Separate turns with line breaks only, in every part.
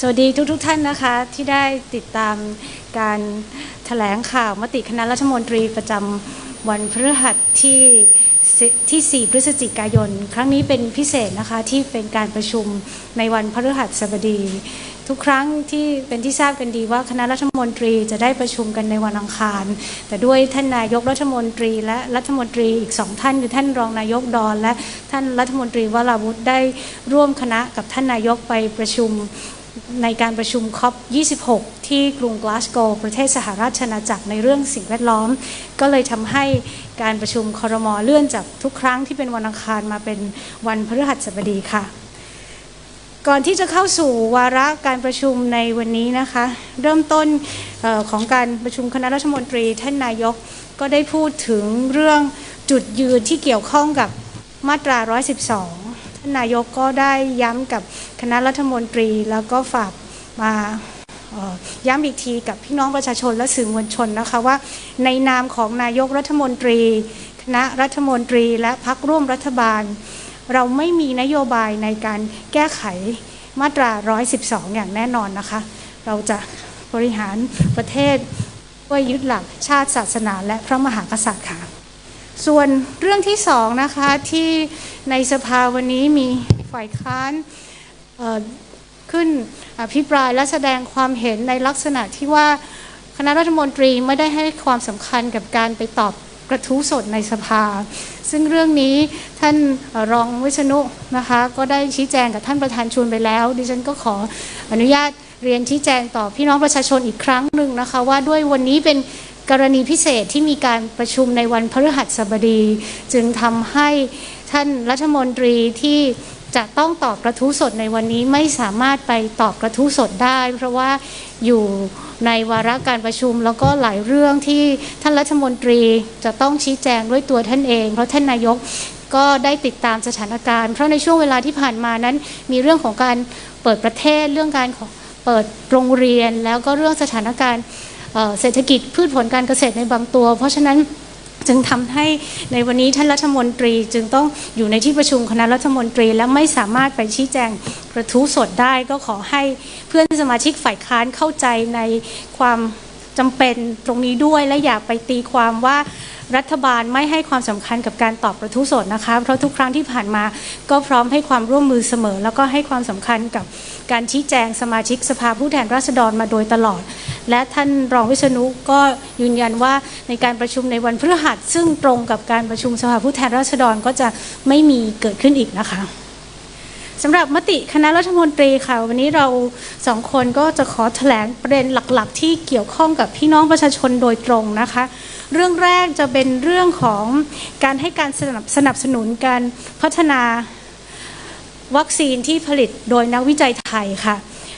สวัสดีทุกทท่านนะคะที่ได้ติดตามการแถลงข่าวมติคณะรัฐมนตรีประจำวันพฤหัสที่ที่ 4 พฤศจิกายน ครั้งนี้เป็นพิเศษนะคะที่เป็นการประชุมในวันพฤหัสบดี ทุกครั้งที่เป็นที่ทราบกันดีว่าคณะรัฐมนตรีจะได้ประชุมกันในวันอังคาร แต่ด้วยท่านนายกรัฐมนตรีและรัฐมนตรีอีกสองท่านคือท่านรองนายกดอน และท่านรัฐมนตรีวราวุธได้ร่วมคณะกับท่านนายกไปประชุม ในการประชุมคอป26 ที่กรุงกลาสโกว์ประเทศสหราชอาณาจักรในเรื่องสิ่งแวดล้อม ก็เลยทำให้การประชุมคอรมอเลื่อนจากทุกครั้งที่เป็นวันอังคารมาเป็นวันพฤหัสบดีค่ะ ก่อนที่จะเข้าสู่วาระการประชุมในวันนี้นะคะ เริ่มต้นออของการประชุมคณะรัฐมนตรี ท่านนายกก็ได้พูดถึงเรื่องจุดยืนที่เกี่ยวข้องกับมาตรา 112 นายกก็ได้ย้ำกับคณะรัฐมนตรี แล้วก็ฝากมาย้ำอีกทีกับพี่น้องประชาชนและสื่อมวลชนนะคะว่า ในนามของนายกรัฐมนตรี คณะรัฐมนตรี และพักร่วมรัฐบาล เราไม่มีนโยบายในการแก้ไขมาตรา 112 อย่างแน่นอนนะคะ เราจะบริหารประเทศด้วยยึดหลักชาติศาสนาและพระมหากษัตริย์ค่ะ ส่วนเรื่องที่สองนะคะที่ในสภาวันนี้มีฝ่ายค้านขึ้นอภิปรายและแสดงความเห็นในลักษณะที่ว่าคณะรัฐมนตรีไม่ได้ให้ความสำคัญกับการไปตอบกระทู้สดในสภา ซึ่งเรื่องนี้ท่านรองวิษณุนะคะก็ได้ชี้แจงกับท่านประธานชวนไปแล้ว ดิฉันก็ขออนุญาตเรียนชี้แจงต่อพี่น้องประชาชนอีกครั้งหนึ่งนะคะว่าด้วยวันนี้เป็น กรณีพิเศษที่มีการประชุมในวันพฤหัสบดี จึงทำให้ท่านรัฐมนตรีที่จะต้องตอบกระทู้สดในวันนี้ไม่สามารถไปตอบกระทู้สดได้ เพราะว่าอยู่ในวาระการประชุมแล้วก็หลายเรื่องที่ท่านรัฐมนตรีจะต้องชี้แจงด้วยตัวท่านเอง เพราะท่านนายกก็ได้ติดตามสถานการณ์ เพราะในช่วงเวลาที่ผ่านมานั้น มีเรื่องของการเปิดประเทศเรื่องการเปิดโรงเรียน แล้วก็เรื่องสถานการณ์ เศรษฐกิจพืชผลการเกษตรในบางตัว เพราะฉะนั้นจึงทำให้ในวันนี้ท่านรัฐมนตรีจึงต้องอยู่ในที่ประชุมคณะรัฐมนตรี และไม่สามารถไปชี้แจงกระทู้สดได้ ก็ขอให้เพื่อนสมาชิกฝ่ายค้านเข้าใจในความจำเป็นตรงนี้ด้วยและอย่าไปตีความว่ารัฐบาลไม่ให้ความสำคัญกับการตอบกระทู้สดนะคะเพราะทุกครั้งที่ผ่านมาก็พร้อมให้ความร่วมมือเสมอ แล้วก็ให้ความสำคัญกับการชี้แจงสมาชิกสภาผู้แทนราษฎรมาโดยตลอด และท่านรองวิษณุก็ยืนยันว่าในการประชุมในวันพฤหัส ซึ่งตรงกับการประชุมสภาผู้แทนราษฎรก็จะไม่มีเกิดขึ้นอีกนะคะสำหรับมติคณะรัฐมนตรีค่ะ วันนี้เราสองคนก็จะขอแถลงประเด็นหลักๆ ที่เกี่ยวข้องกับพี่น้องประชาชนโดยตรงนะคะ เรื่องแรกจะเป็นเรื่องของการให้การสนับสนับสนุนการพัฒนาวัคซีนที่ผลิตโดยนักวิจัยไทยค่ะ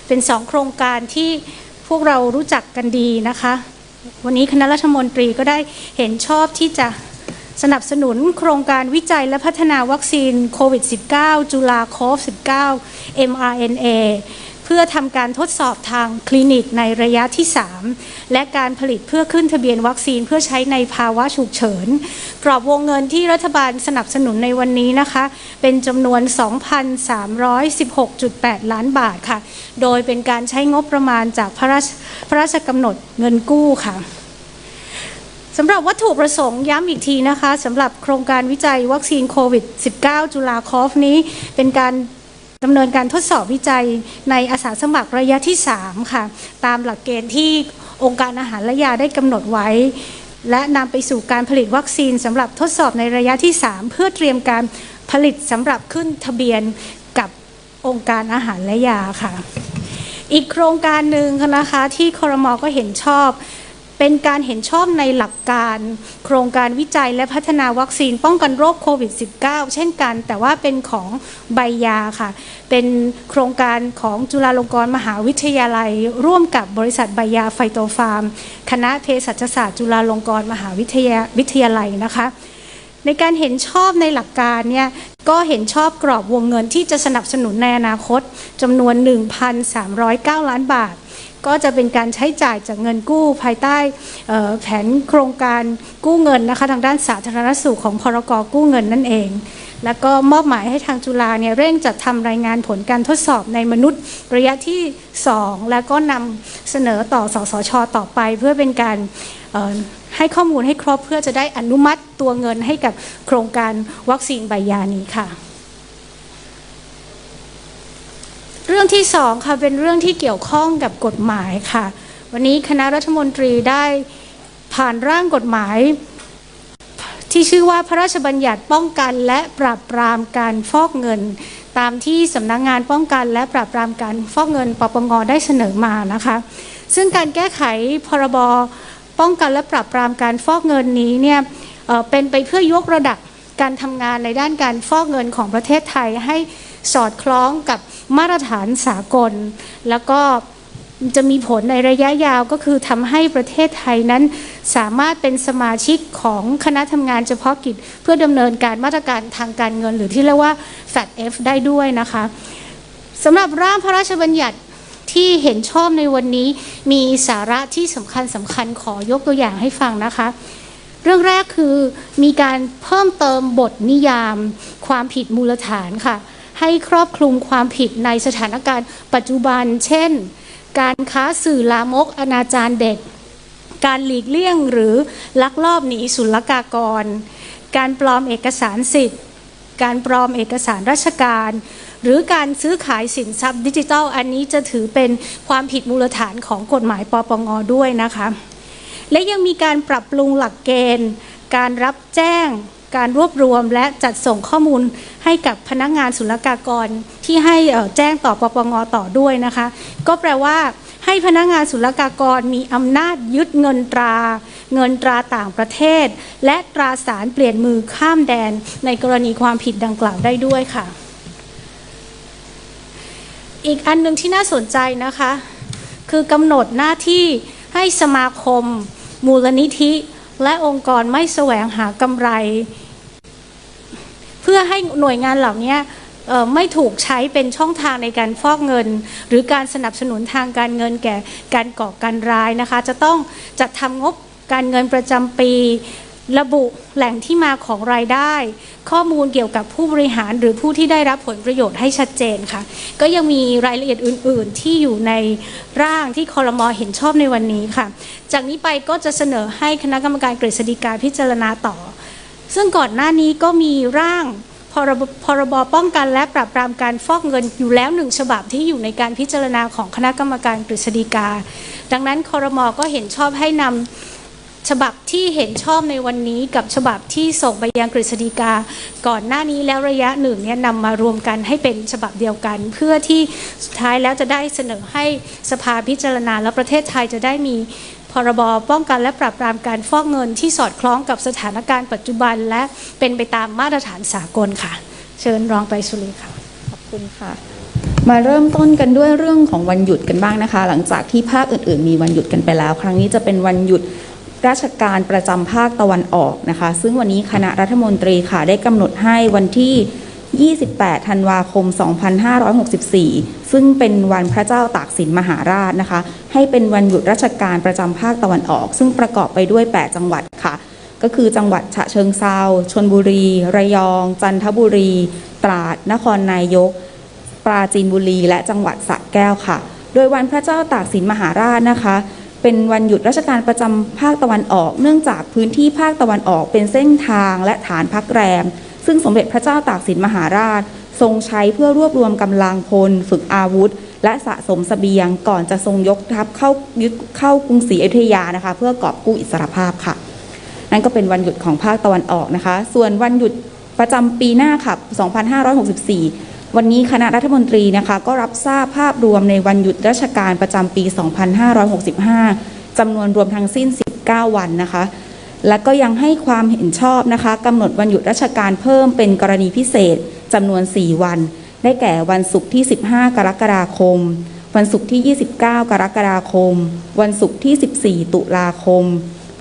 เป็นสองโครงการที่ พวกเรารู้จักกันดีนะคะ วันนี้คณะรัฐมนตรีก็ได้เห็นชอบที่จะสนับสนุนโครงการวิจัยและพัฒนาวัคซีนโควิด -19 จุลาโคฟ 19 mRNA พื่อทำการทดสอบทางคลินิกในระยะที่ 3 และการผลิตเพื่อขึ้นทะเบียนวัคซีนเพื่อใช้ในภาวะฉุกเฉิน กรอบวงเงินที่รัฐบาลสนับสนุนในวันนี้นะคะ เป็นจำนวน 2,316.8 ล้านบาทค่ะ โดยเป็นการใช้งบประมาณจากพระราชพระราชกำหนดเงินกู้ค่ะสำหรับวัตถุประสงค์ย้ำอีกทีนะคะสำหรับโครงการวิจัยวัคซีนโควิด -19 จุลาคอฟนี้เป็นการ ดำเนินการทดสอบวิจัยในอาสาสมัครระยะที่ 3 ค่ะ ตามหลักเกณฑ์ที่องค์การอาหารและยาได้กำหนดไว้ และนำไปสู่การผลิตวัคซีนสำหรับทดสอบในระยะที่ 3 เพื่อเตรียมการผลิตสำหรับขึ้นทะเบียนกับองค์การอาหารและยาค่ะ อีกโครงการหนึ่งนะคะที่คอรมอก็เห็นชอบ เป็นการเห็นชอบในหลักการ โครงการวิจัยและพัฒนาวัคซีนป้องกันโรคโควิด -19 เช่นกัน แต่ว่าเป็นของใบยาค่ะ เป็นโครงการของจุฬาลงกรณ์มหาวิทยาลัย ร่วมกับบริษัทใบยาไฟโตฟาร์ม คณะเภสัชศาสตร์จุฬาลงกรณ์มหาวิทยาวิทยาลัยนะคะในการเห็นชอบในหลักการเนี่ยก็เห็นชอบกรอบวงเงินที่จะสนับสนุนในอนาคตจำนวน 1,309 ล้านบาท ก็จะเป็นการใช้จ่ายจากเงินกู้ภายใต้แผนโครงการกู้เงินนะคะทางด้านสาธารณสุขของพรกกู้เงินนั่นเอง แล้วก็มอบหมายให้ทางจุฬาเนี่ยเร่งจัดทำรายงานผลการทดสอบในมนุษย์ระยะที่ 2 แล้วก็นำเสนอต่อสสชต่อไป เพื่อเป็นการให้ข้อมูลให้ครบเพื่อจะได้อนุมัติตัวเงินให้กับโครงการวัคซีนใบยานี้ค่ะ เรื่องที่สองค่ะเป็นเรื่องที่เกี่ยวข้องกับกฎหมายค่ะ วันนี้คณะรัฐมนตรีได้ผ่านร่างกฎหมาย ที่ชื่อว่าพระราชบัญญัติป้องกันและปราบปรามการฟอกเงิน ตามที่สำนักงงานป้องกันและปราบปรามการฟอกเงินปปงได้เสนอมานะคะ ซึ่งการแก้ไขพรบป้องกันและปราบปรามการฟอกเงินนี้เนี่ยเอ่อเป็นไปเพื่อยกระดับการทำงานในด้านการฟอกเงินของประเทศไทยให้ สอดคล้องกับมาตรฐานสากล แล้วก็จะมีผลในระยะยาวก็คือทำให้ประเทศไทยนั้น สามารถเป็นสมาชิกของคณะทำงานเฉพาะกิจ เพื่อดำเนินการมาตรการทางการเงิน หรือที่เรียกว่า FATF ได้ด้วยนะคะสำหรับร่างพระราชบัญญัติที่เห็นชอบในวันนี้มีสาระที่สำคัญสำคัญขอยกตัวอย่างให้ฟังนะคะ เรื่องแรกคือมีการเพิ่มเติมบทนิยามความผิดมูลฐานค่ะ ให้ครอบคลุมความผิดในสถานการณ์ปัจจุบัน เช่น การค้าสื่อลามกอนาจารเด็ก การหลีกเลี่ยงหรือลักลอบหนีศุลกากร การปลอมเอกสารสิทธิ์ การปลอมเอกสารราชการ หรือการซื้อขายสินทรัพย์ดิจิทัล อันนี้จะถือเป็นความผิดมูลฐานของกฎหมายปปงด้วยนะคะ และยังมีการปรับปรุงหลักเกณฑ์ การรับแจ้ง การรวบรวมและจัดส่งข้อมูลให้กับพนักงานศุลกากรที่ให้แจ้งต่อปปงต่อด้วยนะคะ ก็แปลว่าให้พนักงานศุลกากรมีอำนาจยึดเงินตรา เงินตราต่างประเทศ และตราสารเปลี่ยนมือข้ามแดนในกรณีความผิดดังกล่าวได้ด้วยค่ะ อีกอันหนึ่งที่น่าสนใจนะคะ คือกำหนดหน้าที่ให้สมาคม มูลนิธิ และองค์กรไม่แสวงหากำไร เพื่อให้หน่วยงานเหล่านี้ไม่ถูกใช้เป็นช่องทางในการฟอกเงิน หรือการสนับสนุนทางการเงินแก่การก่อการร้ายนะคะ จะต้องจัดทำงบการเงินประจำปี ระบุแหล่งที่มาของรายได้ ข้อมูลเกี่ยวกับผู้บริหารหรือผู้ที่ได้รับผลประโยชน์ให้ชัดเจนค่ะ ก็ยังมีรายละเอียดอื่น ๆ ที่อยู่ในร่างที่คอรมอเห็นชอบในวันนี้ค่ะ จากนี้ไปก็จะเสนอให้คณะกรรมการกฤษฎีกาพิจารณาต่อ ซึ่งก่อนหน้านี้ก็มีร่างพรบพรบป้องกันและปราบปรามการฟอกเงินอยู่แล้วหนึ่งฉบับที่อยู่ในการพิจารณาของคณะกรรมการกฤษฎีกา ดังนั้นคอรมอก็เห็นชอบให้นำ ฉบับที่เห็นชอบในวันนี้กับฉบับที่ส่งไปยังกฤษฎีกา ก่อนหน้านี้แล้วระยะหนึ่งเนี่ยนำมารวมกันให้เป็นฉบับเดียวกัน เพื่อที่สุดท้ายแล้วจะได้เสนอให้สภาพิจารณา และประเทศไทยจะได้มีพรบป้องกันและปราบปรามการฟอกเงินที่สอดคล้องกับสถานการณ์ปัจจุบัน และเป็นไปตามมาตรฐานสากลค่ะ เชิญรองไปสุรีค่ะ
ขอบคุณค่ะ มาเริ่มต้นกันด้วยเรื่องของวันหยุดกันบ้างนะคะ หลังจากที่ภาคอื่น ๆ มีวันหยุดกันไปแล้ว ครั้งนี้จะเป็นวันหยุด ราชการประจำภาคตะวันออกนะคะ ซึ่งวันนี้คณะรัฐมนตรีค่ะได้กำหนดให้วันที่ 28 ธันวาคม 2564 ซึ่งเป็นวันพระเจ้าตากสินมหาราชนะคะ ให้เป็นวันหยุดราชการประจำภาคตะวันออก ซึ่งประกอบไปด้วย 8 จังหวัดค่ะ ก็คือจังหวัดฉะเชิงเซาชนบุรี ระยอง จันทบุรี ตราด นครนายก ปราจีนบุรี และจังหวัดสระแก้วค่ะ โดยวันพระเจ้าตากสินมหาราชนะคะ เป็นวันหยุดราชการประจำภาคตะวันออก เนื่องจากพื้นที่ภาคตะวันออกเป็นเส้นทางและฐานพักแรม ซึ่งสมเด็จพระเจ้าตากสินมหาราช ทรงใช้เพื่อรวบรวมกำลังพล ฝึกอาวุธ และสะสมเสบียงก่อนจะทรงยกทัพเข้ายึดเข้ากรุงศรีอยุธยานะคะ เพื่อกอบกู้อิสรภาพค่ะ นั่นก็เป็นวันหยุดของภาคตะวันออกนะคะ ส่วนวันหยุดประจำปีหน้าค่ะ 2564 วันนี้คณะรัฐมนตรีนะคะก็รับทราบภาพรวมในวันหยุดราชการประจำปี 2565 จำนวนรวมทั้งสิ้น 19 วันนะคะ และก็ยังให้ความเห็นชอบนะคะกำหนดวันหยุดราชการเพิ่มเป็นกรณีพิเศษจำนวน 4 วัน ได้แก่วันศุกร์ที่ 15 กรกฎาคม วันศุกร์ที่ 29 กรกฎาคม วันศุกร์ที่ 14 ตุลาคม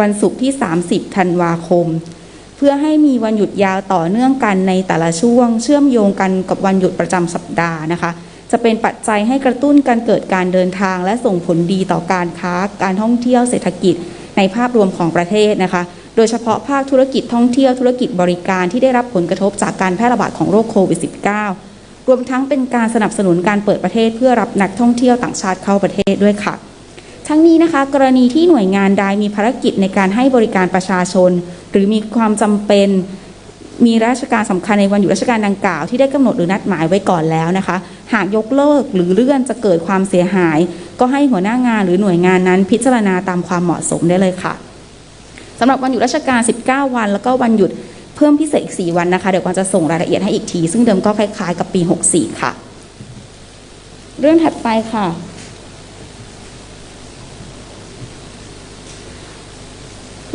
วันศุกร์ที่ 30 ธันวาคม เพื่อให้มีวันหยุดยาวต่อเนื่องกันในแต่ละช่วง เชื่อมโยงกันกับวันหยุดประจำสัปดาห์นะคะ จะเป็นปัจจัยให้กระตุ้นการเกิดการเดินทาง และส่งผลดีต่อการค้า การท่องเที่ยวเศรษฐกิจ ในภาพรวมของประเทศนะคะ โดยเฉพาะภาคธุรกิจท่องเที่ยวธุรกิจบริการที่ได้รับผลกระทบจากการแพร่ระบาดของโรคโควิด -19 รวมทั้งเป็นการสนับสนุนการเปิดประเทศเพื่อรับนักท่องเที่ยวต่างชาติเข้าประเทศด้วยค่ะ ทั้งนี้นะคะกรณีที่หน่วยงานใดมีภารกิจในการให้บริการประชาชน หรือมีความจำเป็นมีราชการสำคัญในวันหยุดราชการดังกล่าวที่ได้กำหนดหรือนัดหมายไว้ก่อนแล้วนะคะ หากยกเลิกหรือเลื่อนจะเกิดความเสียหาย ก็ให้หัวหน้างานหรือหน่วยงานนั้นพิจารณาตามความเหมาะสมได้เลยค่ะสำหรับวันหยุดราชการ 19 วัน แล้วก็วันหยุดเพิ่มพิเศษอีก 4 วันนะคะเดี๋ยวกวางจะส่งรายละเอียดให้อีกที ซึ่งเดิมก็คล้ายๆ กับปี 64 ค่ะ เรื่องถัดไปค่ะ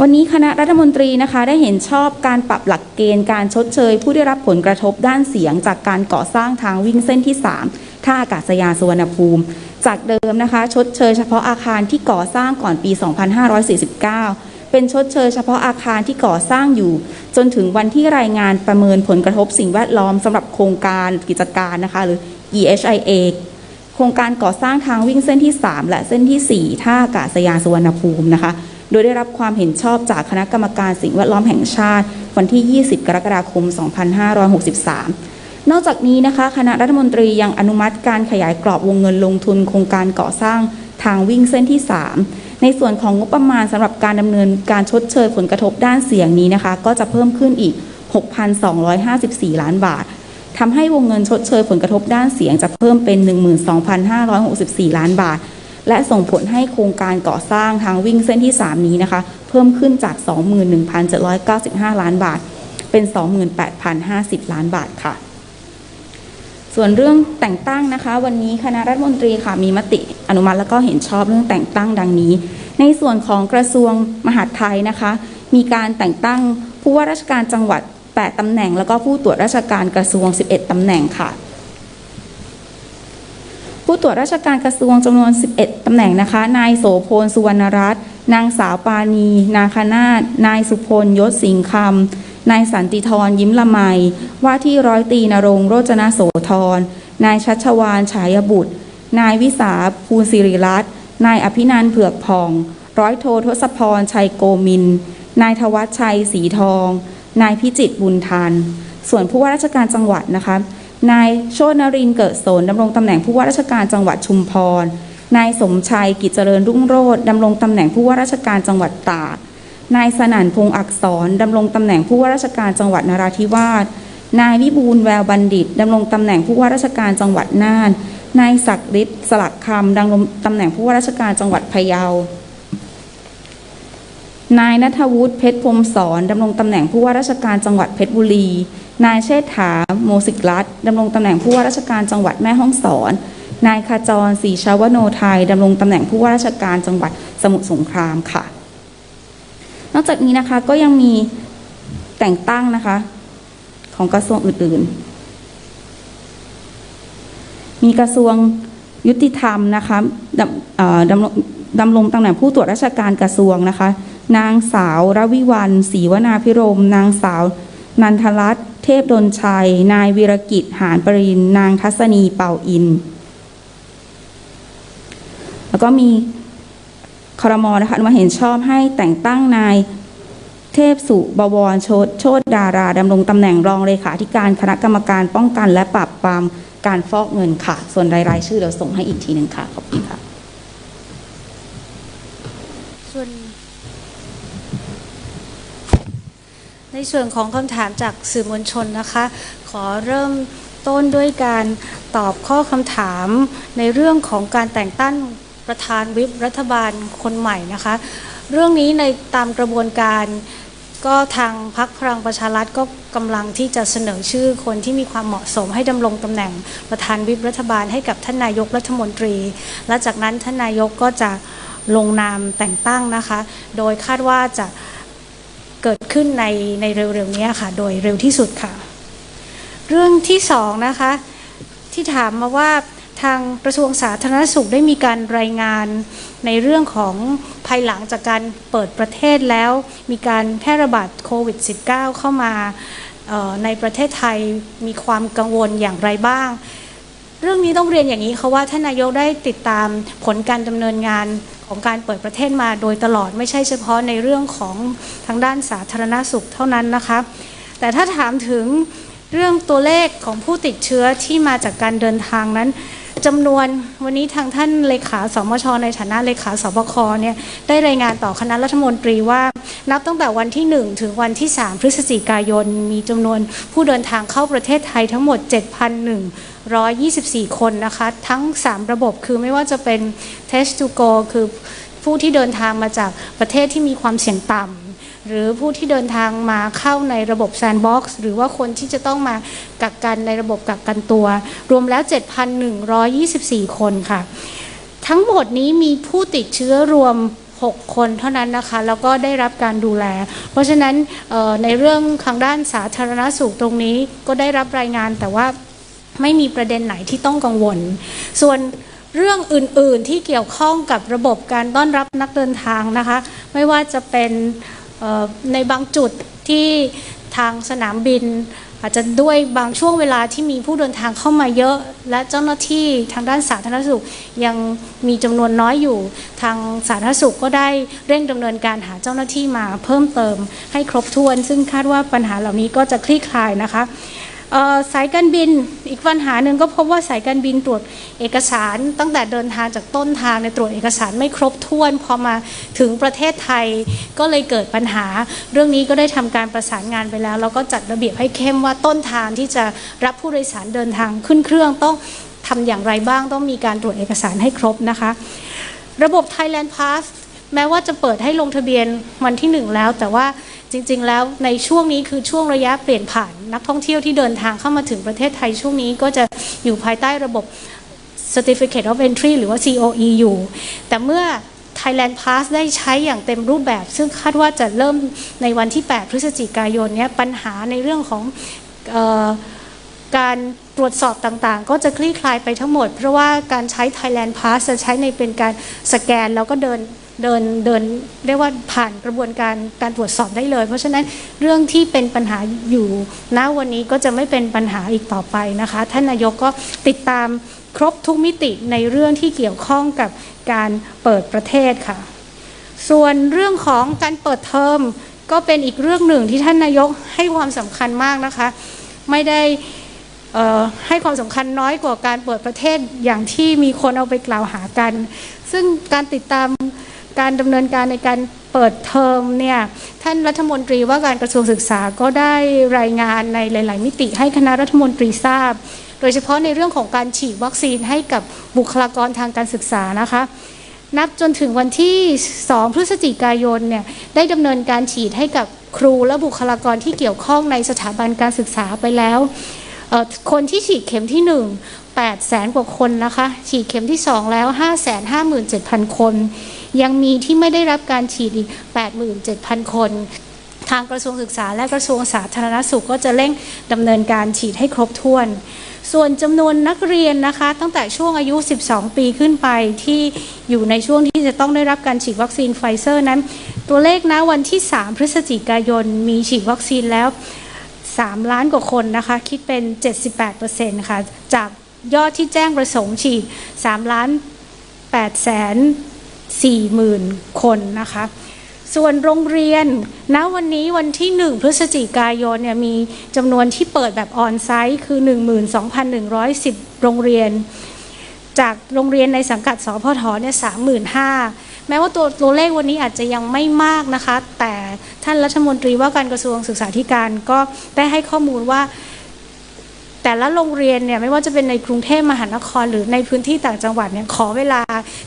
วันนี้คณะรัฐมนตรีนะคะได้เห็นชอบการปรับหลักเกณฑ์การชดเชย ผู้ได้รับผลกระทบด้านเสียง จากการก่อสร้างทางวิ่งเส้นที่ 3 ท่าอากาศยานสุวรรณภูมิ จากเดิมนะคะ ชดเชยเฉพาะอาคารที่ก่อสร้างก่อนปี 2549 เป็นชดเชยเฉพาะอาคารที่ก่อสร้างอยู่ จนถึงวันที่รายงานประเมินผลกระทบสิ่งแวดล้อมสำหรับโครงการกิจการนะคะ หรือ EHIA โครงการก่อสร้างทางวิ่งเส้นที่ 3 และเส้นทีสี่4 ท่าอากาศยานสุวรรณภูมินะคะ โดยได้รับความเห็นชอบจากคณะกรรมการสิ่งแวดล้อมแห่งชาติ วันที่ 20 กรกฎาคม 2563 นอกจากนี้นะคะ คณะรัฐมนตรียังอนุมัติการขยายกรอบวงเงินลงทุนโครงการก่อสร้างทางวิ่งเส้นที่ 3 ในส่วนของงบประมาณสำหรับการดำเนินการชดเชยผลกระทบด้านเสียงนี้นะคะ ก็จะเพิ่มขึ้นอีก 6,254 ล้านบาททำให้วงเงินชดเชยผลกระทบด้านเสียงจะเพิ่มเป็น 12,564 ล้านบาท และส่งผลให้โครงการก่อสร้างทางวิ่งเส้นที่ 3 นี้นะคะ เพิ่มขึ้นจาก 21,795 ล้านบาท เป็น 28,050 ล้านบาทค่ะ ส่วนเรื่องแต่งตั้งนะคะ วันนี้คณะรัฐมนตรีค่ะมีมติอนุมัติแล้วก็เห็นชอบเรื่องแต่งตั้งดังนี้ ในส่วนของกระทรวงมหาดไทยนะคะ มีการแต่งตั้งผู้ว่าราชการจังหวัด 8ตำแหน่ง แล้วก็ผู้ตรวจราชการกระทรวง 11ตำแหน่งค่ะ ผู้ตรวจราชการกระทรวงจำนวน 11 ตำแหน่งนะคะ นายโสพลสุวรรณรัตน์ นางสาวปานีนาคนาถนายสุพลยศสิงห์คำ นายสันติธรยิ้มละไม ว่าที่ร้อยตีนรงโรจนโสธร นายชัชวานฉายบุตร นายวิสาภูลสิริรัตน์ นายอภินันเผือกผ่อง ร้อยโททศพรชัยโกมิน นายธวัชชัยสีทอง นายพิจิตบุญทัน ส่วนผู้ว่าราชการจังหวัดนะคะ นายโชตนรินเกิดโสนดำรงตำแหน่งผู้ว่าราชการจังหวัดชุมพร นายสมชัยกิจเจริญรุ่งโรจน์ดำรงตำแหน่งผู้ว่าราชการจังหวัดตาก นายสนั่นพงษ์อักษรดำรงตำแหน่งผู้ว่าราชการจังหวัดนราธิวาส นายวิบูลแววบัณฑิตดำรงตำแหน่งผู้ว่าราชการจังหวัดน่าน นายศักดิ์ฤทธิ์สลักคำดำรงตำแหน่งผู้ว่าราชการจังหวัดพะเยา นายนัทวุฒิเพชรพรมสอนดำรงตำแหน่งผู้ว่าราชการจังหวัดเพชรบุรี นายเชษฐาโมสิกรัต์ดำรงตำแหน่งผู้ว่าราชการจังหวัดแม่ฮ่องสอน นายขจรศรีชาวโนไทยดำรงตำแหน่งผู้ว่าราชการจังหวัดสมุทรสงครามค่ะ นอกจากนี้นะคะก็ยังมีแต่งตั้งนะคะ ของกระทรวงอื่นๆ มีกระทรวงยุติธรรมนะคะดำดำดำรงตำแหน่งผู้ตรวจราชการกระทรวงนะคะ นางสาวรวิวันศรีวนาพิรม นางสาว นันทรัตน์เทพดลชัย นายวีรกิจหานปริน นางทัศนีเป่าอิน แล้วก็มีครมนะคะมาเห็นชอบให้แต่งตั้งนายเทพสุบวรโชตโชตดาราดำรงตำแหน่งรองเลขาธิการคณะกรรมการป้องกันและปราบปรามการฟอกเงินค่ะ ส่วนรายรายชื่อเดี๋ยวส่งให้อีกทีหนึ่งค่ะ ขอบคุณค่ะ
ส่วน ในส่วนของคำถามจากสื่อมวลชนนะคะ ขอเริ่มต้นด้วยการตอบข้อคำถามในเรื่องของการแต่งตั้งประธานวิปรัฐบาลคนใหม่นะคะ เรื่องนี้ในตามกระบวนการก็ทางพักพลังประชารัฐก็กำลังที่จะเสนอชื่อคนที่มีความเหมาะสมให้ดำรงตำแหน่งประธานวิปรัฐบาลให้กับท่านนายกรัฐมนตรี และจากนั้นท่านนายกก็จะลงนามแต่งตั้งนะคะ โดยคาดว่าจะ เกิดขึ้นในในเร็วๆนี้ค่ะ โดยเร็วที่สุดค่ะ เรื่องที่สองนะคะ ที่ถามมาว่าทางกระทรวงสาธารณสุขได้มีการรายงานในเรื่องของภายหลังจากการเปิดประเทศแล้ว มีการแพร่ระบาดโควิด -19 เข้ามาในประเทศไทยมีความกังวลอย่างไรบ้าง เรื่องนี้ต้องเรียนอย่างนี้ค่ะว่าท่านนายกได้ติดตามผลการดำเนินงาน ของการเปิดประเทศมาโดยตลอดไม่ใช่เฉพาะในเรื่องของทางด้านสาธารณสุขเท่านั้นนะคะแต่ถ้าถามถึงเรื่องตัวเลขของผู้ติดเชื้อที่มาจากการเดินทางนั้น จำนวนวันนี้ทางท่านเลขาสมช ในฐานะเลขาสบคเนี่ยได้รายงานต่อคณะรัฐมนตรีว่า นับตั้งแต่วันที่ 1 ถึงวันที่ 3 พฤศจิกายน มีจำนวนผู้เดินทางเข้าประเทศไทยทั้งหมด 7,124 คนนะคะ ทั้ง 3 ระบบคือไม่ว่าจะเป็น test to go คือผู้ที่เดินทางมาจากประเทศที่มีความเสี่ยงต่ำ หรือผู้ที่เดินทางมาเข้าในระบบ Sandbox หรือว่าคนที่จะต้องมากักกันในระบบกักกันตัว รวมแล้ว 7,124 คนค่ะ ทั้งหมดนี้มีผู้ติดเชื้อรวม 6 คนเท่านั้นนะคะ แล้วก็ได้รับการดูแล เพราะฉะนั้นในเรื่องทางด้านสาธารณสุขตรงนี้ก็ได้รับรายงานแต่ว่าไม่มีประเด็นไหนที่ต้องกังวล ส่วนเรื่องอื่น ๆ ที่เกี่ยวข้องกับระบบการต้อนรับนักเดินทางนะคะ ไม่ว่าจะเป็น ในบางจุดที่ทางสนามบิน อาจจะด้วยบางช่วงเวลาที่มีผู้เดินทางเข้ามาเยอะ และเจ้าหน้าที่ทางด้านสาธารณสุขยังมีจำนวนน้อยอยู่ ทางสาธารณสุขก็ได้เร่งดำเนินการหาเจ้าหน้าที่มาเพิ่มเติมให้ครบถ้วน ซึ่งคาดว่าปัญหาเหล่านี้ก็จะคลี่คลายนะคะ สายการบินอีกปัญหาหนึ่งก็พบว่าสายการบินตรวจเอกสาร ตั้งแต่เดินทางจากต้นทางในตรวจเอกสารไม่ครบถ้วน พอมาถึงประเทศไทยก็เลยเกิดปัญหา เรื่องนี้ก็ได้ทำการประสานงานไปแล้ว แล้วก็จัดระเบียบให้เข้มว่าต้นทางที่จะรับผู้โดยสารเดินทางขึ้นเครื่องต้องทำอย่างไรบ้างต้องมีการตรวจเอกสารให้ครบนะคะ ระบบ Thailand Pass แม้ว่าจะเปิดให้ลงทะเบียนวันที่หนึ่งแล้ว แต่ว่า จริง ๆ แล้วในช่วงนี้คือช่วงระยะเปลี่ยนผ่านนักท่องเที่ยวที่เดินทางเข้ามาถึงประเทศไทยช่วงนี้ก็จะอยู่ภายใต้ระบบ Certificate of Entry หรือว่า COE อยู่ แต่เมื่อ Thailand Pass ได้ใช้อย่างเต็มรูปแบบ ซึ่งคาดว่าจะเริ่มในวันที่ 8 พฤศจิกายนนี้ปัญหาในเรื่องของออการตรวจสอบต่างๆ ก็จะคลี่คลายไปทั้งหมด เพราะว่าการใช้ Thailand Pass จะใช้ในเป็นการสแกนแล้วก็เดิน เดินเดินเรียกว่าผ่านกระบวนการการตรวจสอบได้เลย เพราะฉะนั้นเรื่องที่เป็นปัญหาอยู่ณวันนี้ก็จะไม่เป็นปัญหาอีกต่อไปนะคะ ท่านนายกก็ติดตามครบทุกมิติในเรื่องที่เกี่ยวข้องกับการเปิดประเทศค่ะ ส่วนเรื่องของการเปิดเทอมก็เป็นอีกเรื่องหนึ่งที่ท่านนายกให้ความสำคัญมากนะคะ ไม่ได้ให้ความสำคัญน้อยกว่าการเปิดประเทศอย่างที่มีคนเอาไปกล่าวหากัน ซึ่งการติดตาม การดำเนินการในการเปิดเทอมเนี่ยท่านรัฐมนตรีว่าการกระทรวงศึกษาก็ได้รายงานในหลาย ๆ มิติให้คณะรัฐมนตรีทราบ โดยเฉพาะในเรื่องของการฉีดวัคซีนให้กับบุคลากรทางการศึกษานะคะนับจนถึงวันที่ 2 พฤศจิกายนเนี่ยได้ดำเนินการฉีดให้กับครูและบุคลากรที่เกี่ยวข้องในสถาบันการศึกษาไปแล้ว คนที่ฉีดเข็มที่ 1 8แสนกว่าคนนะคะ ฉีดเข็มที่ 2 แล้ว 5 5 7 0 0 0 คน ยังมีที่ไม่ได้รับการฉีดอีก 87,000 คน ทางกระทรวงศึกษาและกระทรวงสาธารณสุขก็จะเร่งดำเนินการฉีดให้ครบถ้วน ส่วนจำนวนนักเรียนนะคะ ตั้งแต่ช่วงอายุ 12 ปีขึ้นไปที่อยู่ในช่วงที่จะต้องได้รับการฉีดวัคซีนไฟเซอร์นั้น ตัวเลขนะวันที่ 3 พฤศจิกายนมีฉีดวัคซีนแล้ว3 ล้านกว่าคนนะคะ คิดเป็น 78%ค่ะ จากยอดที่แจ้งประสงค์ฉีด3ล้าน8แสน 4หมื่นคนนะคะ ส่วนโรงเรียนณวันนี้วันที่ 1 พฤศจิกายนเนี่ยมีจำนวนที่เปิดแบบออนไซต์คือ 12,110 โรงเรียน จากโรงเรียนในสังกัดสพทเนี่ยสามหมื่นห้าแม้ว่าตัวตัวเลขวันนี้อาจจะยังไม่มากนะคะ แต่ท่านรัฐมนตรีว่าการกระทรวงศึกษาธิการก็ได้ให้ข้อมูลว่า แต่ละโรงเรียนเนี่ยไม่ว่าจะเป็นในกรุงเทพมหานคร หรือในพื้นที่ต่างจังหวัดเนี่ยขอเวลา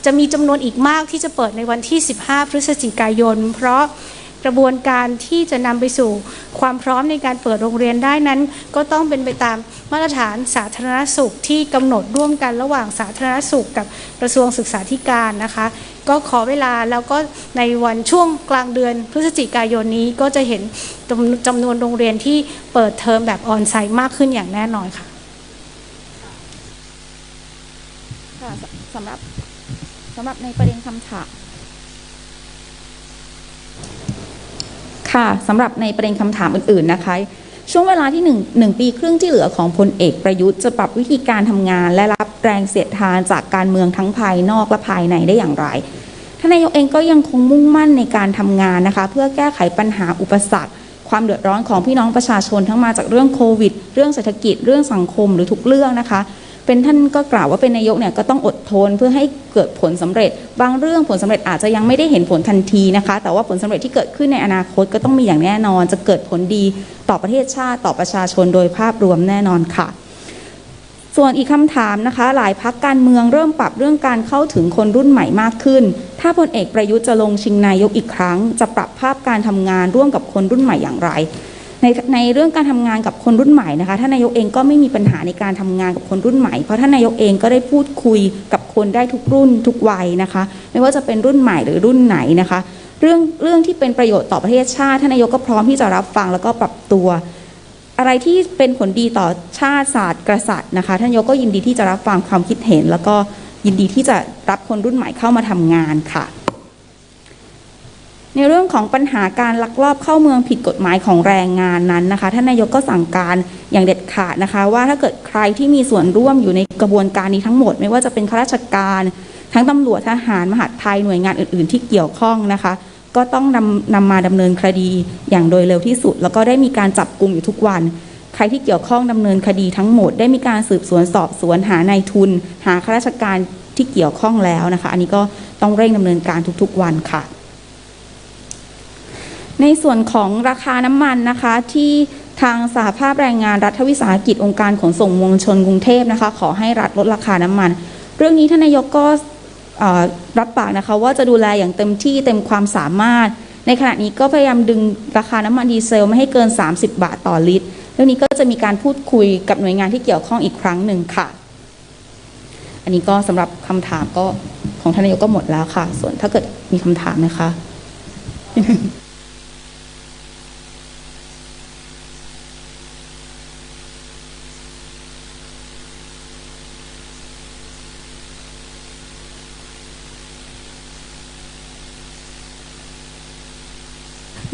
จะมีจำนวนอีกมากที่จะเปิดในวันที่ 15 พฤศจิกายน เพราะ กระบวนการที่จะนำไปสู่ความพร้อมในการเปิดโรงเรียนได้นั้น ก็ต้องเป็นไปตามมาตรฐานสาธารณสุขที่กำหนดร่วมกันระหว่างสาธารณสุขกับกระทรวงศึกษาธิการนะคะ ก็ขอเวลาแล้วก็ในวันช่วงกลางเดือนพฤศจิกายนนี้ก็จะเห็นจำนวนโรงเรียนที่เปิดเทอมแบบออนไซต์มากขึ้นอย่างแน่นอนค่ะ
ค่ะสำหรับสำหรับในประเด็นคำถาม ค่ะสำหรับในประเด็นคำถามอื่นๆนะคะ ช่วงเวลาที่หนึ่งหนึ่งปีครึ่งที่เหลือของพลเอกประยุทธ์จะปรับวิธีการทำงาน และรับแรงเสียดทานจากการเมืองทั้งภายนอกและภายในได้อย่างไรท่านนายกเองก็ยังคงมุ่งมั่นในการทำงานนะคะ เพื่อแก้ไขปัญหาอุปสรรค ความเดือดร้อนของพี่น้องประชาชนทั้งมาจากเรื่องโควิด เรื่องเศรษฐกิจ เรื่องสังคมหรือทุกเรื่องนะคะ เป็นท่านก็กล่าวว่าเป็นนายกเนี่ยก็ต้องอดทนเพื่อให้เกิดผลสำเร็จ บางเรื่องผลสำเร็จอาจจะยังไม่ได้เห็นผลทันทีนะคะ แต่ว่าผลสำเร็จที่เกิดขึ้นในอนาคตก็ต้องมีอย่างแน่นอน จะเกิดผลดีต่อประเทศชาติต่อประชาชนโดยภาพรวมแน่นอนค่ะส่วนอีกคำถามนะคะ หลายพักการเมืองเริ่มปรับเรื่องการเข้าถึงคนรุ่นใหม่มากขึ้น ถ้าพลเอกประยุทธ์จะลงชิงนายกอีกครั้ง จะปรับภาพการทำงานร่วมกับคนรุ่นใหม่อย่างไร ในในเรื่องการทำงานกับคนรุ่นใหม่นะคะท่านนายกเองก็ไม่มีปัญหาในการทำงานกับคนรุ่นใหม่ เพราะท่านนายกเองก็ได้พูดคุยกับคนได้ทุกรุ่นทุกวัยนะคะ ไม่ว่าจะเป็นรุ่นใหม่หรือรุ่นไหนนะคะ เรื่องเรื่องที่เป็นประโยชน์ต่อประเทศชาติท่านนายกก็พร้อมที่จะรับฟังแล้วก็ปรับตัว อะไรที่เป็นผลดีต่อชาติศาสตร์กษัตริย์นะคะ ท่านนายกก็ยินดีที่จะรับฟังความคิดเห็น แล้วก็ยินดีที่จะรับคนรุ่นใหม่เข้ามาทำงานค่ะ ในเรื่องของปัญหาการลักลอบเข้าเมืองผิดกฎหมายของแรงงานนั้นนะคะท่านนายกก็สั่งการอย่างเด็ดขาดนะคะ ว่าถ้าเกิดใครที่มีส่วนร่วมอยู่ในกระบวนการนี้ทั้งหมด ไม่ว่าจะเป็นข้าราชการ ทั้งตำรวจทหารมหาดไทยหน่วยงานอื่น ๆ ที่เกี่ยวข้องนะคะ ก็ต้องนำนำมาดำเนินคดีอย่างโดยเร็วที่สุด แล้วก็ได้มีการจับกลุ่มอยู่ทุกวันใครที่เกี่ยวข้องดำเนินคดีทั้งหมด ได้มีการสืบสวนสอบสวนหานายทุน หาข้าราชการที่เกี่ยวข้องแล้วนะคะ อันนี้ก็ต้องเร่งดำเนินการทุกๆวันค่ะ ในส่วนของราคาน้ำมันนะคะที่ทางสหภาพแรงงานรัฐวิสาหกิจองค์การขนส่งมวลชนกรุงเทพนะคะ ขอให้รัฐลดราคาน้ำมัน เรื่องนี้ท่านนายกก็รับปากนะคะว่าจะดูแลอย่างเต็มที่เต็มความสามารถ ในขณะนี้ก็พยายามดึงราคาน้ำมันดีเซลไม่ให้เกิน 30 บาทต่อลิตร เรื่องนี้ก็จะมีการพูดคุยกับหน่วยงานที่เกี่ยวข้องอีกครั้งหนึ่งค่ะ อันนี้ก็สำหรับคำถามก็ของท่านนายกก็หมดแล้วค่ะ ส่วนถ้าเกิดมีคำถามนะคะ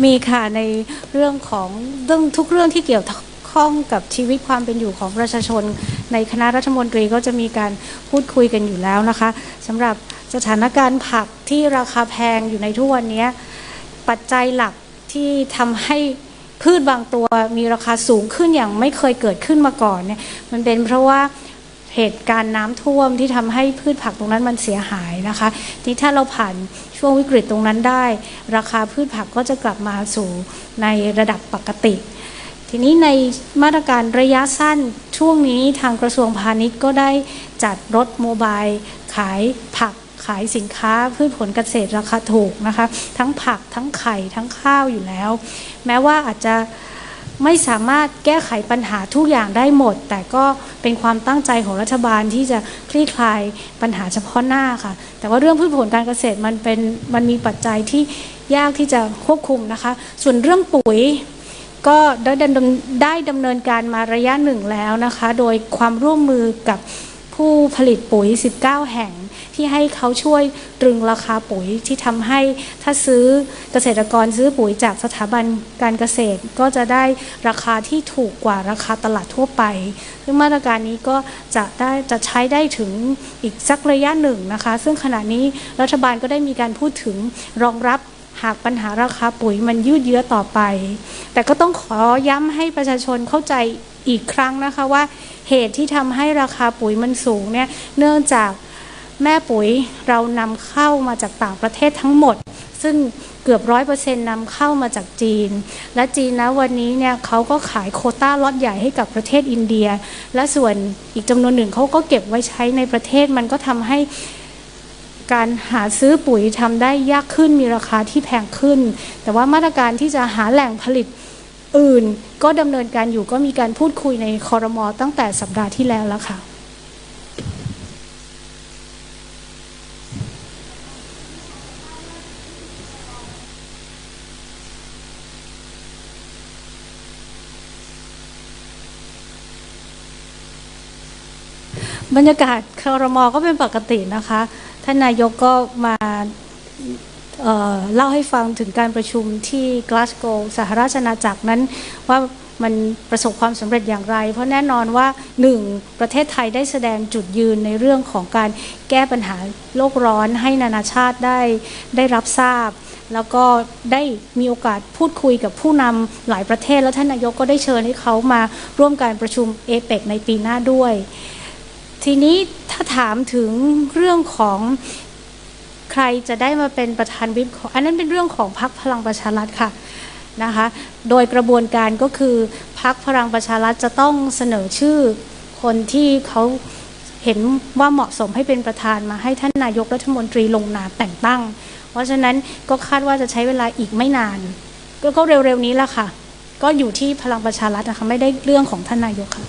มีค่ะในเรื่องของเรื่องทุกเรื่องที่เกี่ยวข้องกับชีวิตความเป็นอยู่ของประชาชน ในคณะรัฐมนตรีก็จะมีการพูดคุยกันอยู่แล้วนะคะสำหรับสถานการณ์ผักที่ราคาแพงอยู่ในทุกวันนี้ปัจจัยหลักที่ทำให้พืชบางตัวมีราคาสูงขึ้นอย่างไม่เคยเกิดขึ้นมาก่อนเนี่ยมันเป็นเพราะว่า เหตุการณ์น้ำท่วมที่ทำให้พืชผักตรงนั้นมันเสียหายนะคะที่ถ้าเราผ่านช่วงวิกฤตตรงนั้นได้ ราคาพืชผักก็จะกลับมาสู่ในระดับปกติ ทีนี้ในมาตรการระยะสั้นช่วงนี้ทางกระทรวงพาณิชย์ก็ได้จัดรถโมบายขายผักขายสินค้าพืชผลเกษตรราคาถูกนะคะ ทั้งผักทั้งไข่ทั้งข้าวอยู่แล้ว แม้ว่าอาจจะ ไม่สามารถแก้ไขปัญหาทุกอย่างได้หมด แต่ก็เป็นความตั้งใจของรัฐบาลที่จะคลี่คลายปัญหาเฉพาะหน้าค่ะ แต่ว่าเรื่องพืชผลการเกษตรมันเป็นมันมีปัจจัยที่ยากที่จะควบคุมนะคะ ส่วนเรื่องปุ๋ยก็ได้ดำเนินได้ดำเนินการมาระยะหนึ่งแล้วนะคะ โดยความร่วมมือกับ ผู้ผลิตปุ๋ย 19 แห่ง ที่ให้เขาช่วยตรึงราคาปุ๋ยที่ทำให้ถ้าซื้อเกษตรกรซื้อปุ๋ยจากสถาบันการเกษตรก็จะได้ราคาที่ถูกกว่าราคาตลาดทั่วไป ซึ่งมาตรการนี้ก็จะได้จะใช้ได้ถึงอีกสักระยะหนึ่งนะคะ ซึ่งขณะนี้รัฐบาลก็ได้มีการพูดถึงรองรับหากปัญหาราคาปุ๋ยมันยืดเยื้อต่อไป แต่ก็ต้องขอย้ำให้ประชาชนเข้าใจ อีกครั้งนะคะว่าเหตุที่ทำให้ราคาปุ๋ยมันสูงเนี่ยเนื่องจากแม่ปุ๋ยเรานำเข้ามาจากต่างประเทศทั้งหมด ซึ่งเกือบร้อยเปอร์เซ็นต์นำเข้ามาจากจีน และจีนนะวันนี้เนี่ยเขาก็ขายโคต้าล็อตใหญ่ให้กับประเทศอินเดีย และส่วนอีกจำนวนหนึ่งเขาก็เก็บไว้ใช้ในประเทศมันก็ทำให้การหาซื้อปุ๋ยทำได้ยากขึ้นมีราคาที่แพงขึ้น แต่ว่ามาตรการที่จะหาแหล่งผลิต อื่นก็ดำเนินการอยู่ก็มีการพูดคุยในคอรมอตั้งแต่สัปดาห์ที่แล้วแล้วค่ะ บรรยากาศคอรมอก็เป็นปกตินะคะ ท่านนายกก็มา เเล่าให้ฟังถึงการประชุมที่กลาสโกว์สหราชอาณาจักรนั้นว่ามันประสบความสำเร็จอย่างไร เพราะแน่นอนว่าหนึ่งประเทศไทยได้แสดงจุดยืนในเรื่องของการแก้ปัญหาโลกร้อนให้นานาชาติได้ได้รับทราบ แล้วก็ได้มีโอกาสพูดคุยกับผู้นำหลายประเทศ แล้วท่านนายกก็ได้เชิญให้เขามาร่วมการประชุมเอเปกในปีหน้าด้วย ทีนี้ถ้าถามถึงเรื่องของ ใครจะได้มาเป็นประธานวิปองอันนั้นเป็นเรื่องของพรรคพลังประชารัฐค่ะนะคะ โดยกระบวนการก็คือพรรคพลังประชารัฐจะต้องเสนอชื่อคนที่เขาเห็นว่าเหมาะสมให้เป็นประธานมาให้ท่านนายกรัฐมนตรีลงนามแต่งตั้ง เพราะฉะนั้นก็คาดว่าจะใช้เวลาอีกไม่นาน ก็เร็วๆนี้แหละค่ะ ก็อยู่ที่พลังประชารัฐนะคะไม่ได้เรื่องของท่านนายกค่ะ